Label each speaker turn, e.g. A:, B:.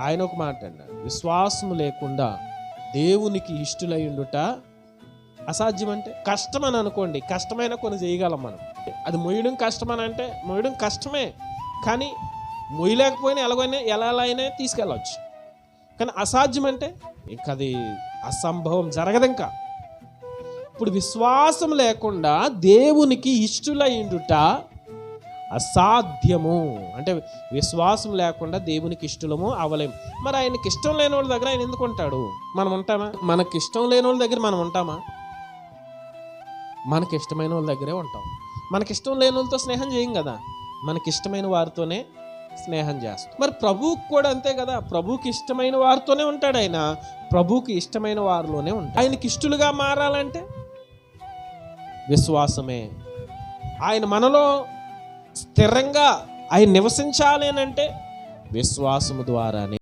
A: ఆయన ఒక మాట అన్నాడు విశ్వాసము లేకుండా దేవునికి ఇష్టలై ఉండుట అసాధ్యం అంటే కష్టం అని అనుకోండి కష్టమైన కొన్ని చేయగలం మనం. అది మొయ్యడం కష్టమని అంటే మొయ్యడం కష్టమే. కానీ మొయ్యలేకపోయినా ఎలాగైనా ఎలా ఎలా అయినా తీసుకెళ్ళవచ్చు కానీ అసాధ్యం అంటే ఇంక అది అసంభవం జరగదు ఇంకా ఇప్పుడు విశ్వాసం లేకుండా దేవునికి ఇష్టలైండుట అసాధ్యము. అంటే విశ్వాసం లేకుండా దేవునికి ఇష్టలము అవలేము మరి ఆయనకి ఇష్టం లేని వాళ్ళ దగ్గర ఆయన ఎందుకు ఉంటాడు? మనం ఉంటామా? మనకి ఇష్టం లేని వాళ్ళ దగ్గర మనం ఉంటామా? మనకి ఇష్టమైన వాళ్ళ దగ్గరే ఉంటాం. మనకి ఇష్టం లేని వాళ్ళతో స్నేహం చేయం కదా. మనకి ఇష్టమైన వారితోనే స్నేహం చేస్తాం. మరి ప్రభువుకి కూడా అంతే కదా. ప్రభువుకి ఇష్టమైన వారితోనే ఉంటాడు ఆయన. ప్రభువుకి ఇష్టమైన వారిలోనే ఉంటాడు. ఆయనకి ఇష్టలుగా మారాలంటే విశ్వాసమే. ఆయన మనలో స్థిరంగా ఆయన నివసించాలి అంటే విశ్వాసము ద్వారానే.